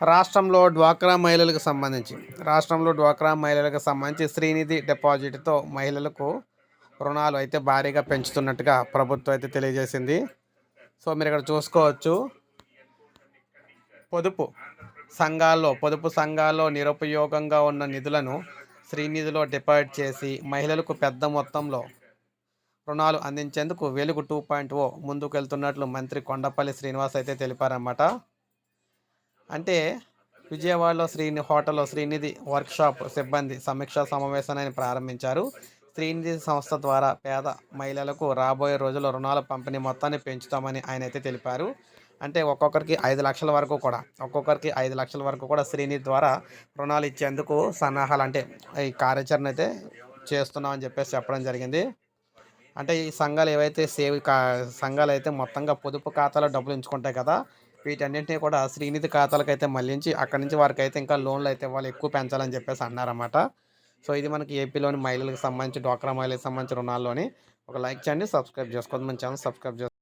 రాష్ట్రంలో డ్వాక్రా మహిళలకు సంబంధించి రాష్ట్రంలో డ్వాక్రా మహిళలకు సంబంధించి శ్రీనిధి డిపాజిట్తో మహిళలకు రుణాలు అయితే భారీగా పెంచుతున్నట్టుగా ప్రభుత్వం అయితే తెలియజేసింది. సో మీరు ఇక్కడ చూసుకోవచ్చు. పొదుపు సంఘాల్లో పొదుపు సంఘాల్లో నిరుపయోగంగా ఉన్న నిధులను శ్రీనిధిలో డిపాజిట్ చేసి మహిళలకు పెద్ద మొత్తంలో రుణాలు అందించేందుకు వెలుగు టూ పాయింట్ ఓ ముందుకు వెళ్తున్నట్లు మంత్రి కొండపల్లి శ్రీనివాస్ అయితే తెలిపారన్నమాట. అంటే విజయవాడలో శ్రీని హోటల్లో శ్రీనిధి వర్క్షాప్ సిబ్బంది సమీక్షా సమావేశాన్ని ప్రారంభించారు. శ్రీనిధి సంస్థ ద్వారా పేద మహిళలకు రాబోయే రోజుల్లో రుణాల పంపిణీ మొత్తాన్ని పెంచుతామని ఆయన అయితే తెలిపారు. అంటే ఒక్కొక్కరికి ఐదు లక్షల వరకు కూడా ఒక్కొక్కరికి ఐదు లక్షల వరకు కూడా శ్రీనిధి ద్వారా రుణాలు ఇచ్చేందుకు సన్నాహాలు అంటే ఈ కార్యాచరణ అయితే చేస్తున్నామని చెప్పేసి చెప్పడం జరిగింది. అంటే ఈ సంఘాలు ఏవైతే సేవ్ కా సంఘాలు అయితే మొత్తంగా పొదుపు ఖాతాలో డబ్బులు ఉంచుకుంటాయి కదా వీటన్నింటినీ కూడా శ్రీనిధి ఖాతాలకు అయితే మళ్ళించి అక్కడి నుంచి వారికి అయితే ఇంకా లోన్లు అయితే వాళ్ళు ఎక్కువ పెంచాలని చెప్పేసి అన్నారన్నమాట. సో ఇది మనకి ఏపీలోని మహిళలకు సంబంధించి డ్వాక్రా మహిళలకు సంబంధించి రుణాల్లోని ఒక లైక్ చేయండి సబ్స్క్రైబ్ చేసుకోండి. మన ఛానల్ సబ్స్క్రైబ్ చేసుకోండి